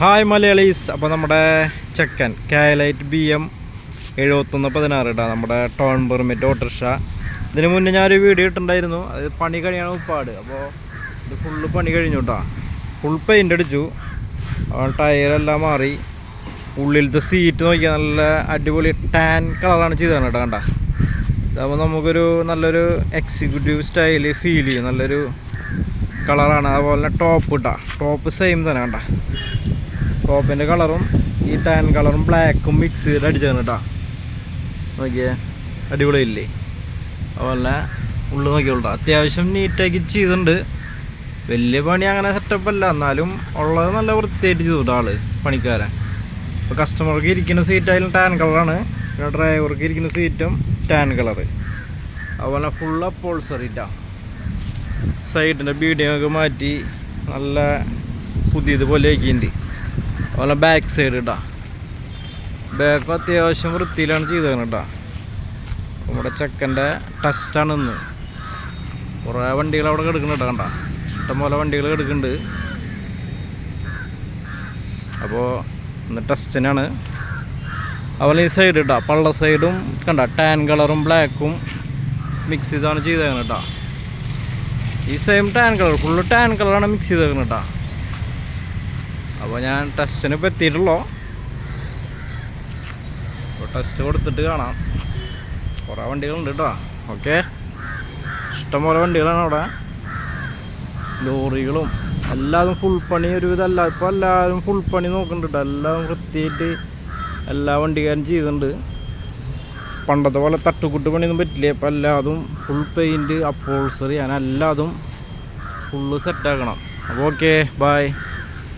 Hi Malayalees അപ്പോൾ നമ്മുടെ ചെക്കൻ കാലൈറ്റ് ബി എം എഴുപത്തൊന്ന് പതിനാറ് ഇടാ നമ്മുടെ ടോൺ പെർമിറ്റ് ഓട്ടോറിക്ഷ ഇതിന് മുന്നേ ഞാനൊരു വീഡിയോ ഇട്ടുണ്ടായിരുന്നു അത് പണി കഴിയാണ് ഉപ്പാട്. അപ്പോൾ ഇത് ഫുള്ള് പണി കഴിഞ്ഞു കേട്ടോ ഫുൾ പെയിന്റ് അടിച്ചു. ടയറെല്ലാം മാറി. ഉള്ളിലത്തെ സീറ്റ് നോക്കിയാൽ നല്ല അടിപൊളി ടാൻ കളറാണ് ചെയ്തതാണ് കേട്ടോ കണ്ട. ഇതാകുമ്പോൾ നമുക്കൊരു നല്ലൊരു എക്സിക്യൂട്ടീവ് സ്റ്റൈൽ ഫീൽ ചെയ്യും. നല്ലൊരു കളറാണ് അതുപോലെ തന്നെ ടോപ്പ് ഇട്ടാ ടോപ്പ് സെയിം തന്നെ കണ്ട. ടോപ്പിന്റെ കളറും ഈ ടാൻ കളറും ബ്ലാക്കും മിക്സ് ചെയ്ത് അടിച്ചാണ് കേട്ടോ നോക്കിയേ അടിപൊളിയില്ലേ അതുപോലെ ഉള്ളു നോക്കിയോളൂ അത്യാവശ്യം നീറ്റാക്കി ചെയ്തിട്ടുണ്ട്. വലിയ പണി അങ്ങനെ സെറ്റപ്പ് അല്ല. എന്നാലും ഉള്ളത് നല്ല വൃത്തിയായിട്ട് ചെയ്തു കേട്ടോ ആൾ പണിക്കാരൻ. ഇപ്പോൾ കസ്റ്റമർക്ക് ഇരിക്കുന്ന സീറ്റായാലും ടാൻ കളറാണ് പിന്നെ ഡ്രൈവർക്ക് ഇരിക്കുന്ന സീറ്റും ടാൻ കളർ അതുപോലെ ഫുൾ അപ്പോൾസറിറ്റാ സൈഡിന്റെ ബീഡിയൊക്കെ മാറ്റി നല്ല പുതിയത് പോലെ ആക്കിയിട്ടുണ്ട്. അതുപോലെ ബാക്ക് സൈഡ് കേട്ടോ ബാക്ക് അത്യാവശ്യം വൃത്തിയിലാണ് ചെയ്തത് കേട്ടോ നമ്മുടെ ചെക്കന്റെ ടെസ്റ്റാണ് ഇന്ന്. കുറേ വണ്ടികൾ അവിടെ കിടക്കുന്നുണ്ട് കണ്ട. ഇഷ്ടംപോലെ വണ്ടികൾ കിടക്കുന്നുണ്ട് അപ്പോൾ ഇന്ന് ടെസ്റ്റിനാണ് അതുപോലെ ഈ സൈഡ് കേട്ടോ പള്ള സൈഡും കണ്ട. ടാൻ കളറും ബ്ലാക്കും മിക്സ് ചെയ്താണ് ചെയ്തേക്കുന്നത് കേട്ടോ ഈ same tan colour full tan കളറാണ് മിക്സ് ചെയ്തേക്കുന്നത് കേട്ടോ അപ്പോൾ ഞാൻ ടെസ്റ്റിന് ഇപ്പോൾ എത്തിയിട്ടുള്ളൂ? അപ്പോൾ ടെസ്റ്റ് കൊടുത്തിട്ട് കാണാം. കുറേ വണ്ടികളുണ്ട് കേട്ടോ ഓക്കെ. ഇഷ്ടംപോലെ വണ്ടികളാണ് അവിടെ. ലോറികളും എല്ലാതും ഫുൾ പണി ഒരുവിധം വിധമല്ല ഇപ്പോൾ എല്ലാവരും ഫുൾ പണി നോക്കുന്നുണ്ട് കേട്ടോ വൃത്തിയായിട്ട് എല്ലാ വണ്ടിക്കാരും ചെയ്യുന്നുണ്ട്. പണ്ടത്തെ പോലെ തട്ടുകുട്ട് പണിയൊന്നും പറ്റില്ല. ഇപ്പം എല്ലാതും ഫുൾ പെയിന്റ് അപ്പോൾസറി അങ്ങനെ എല്ലാതും ഫുള്ള് സെറ്റാക്കണം അപ്പോൾ ഓക്കെ ബായ്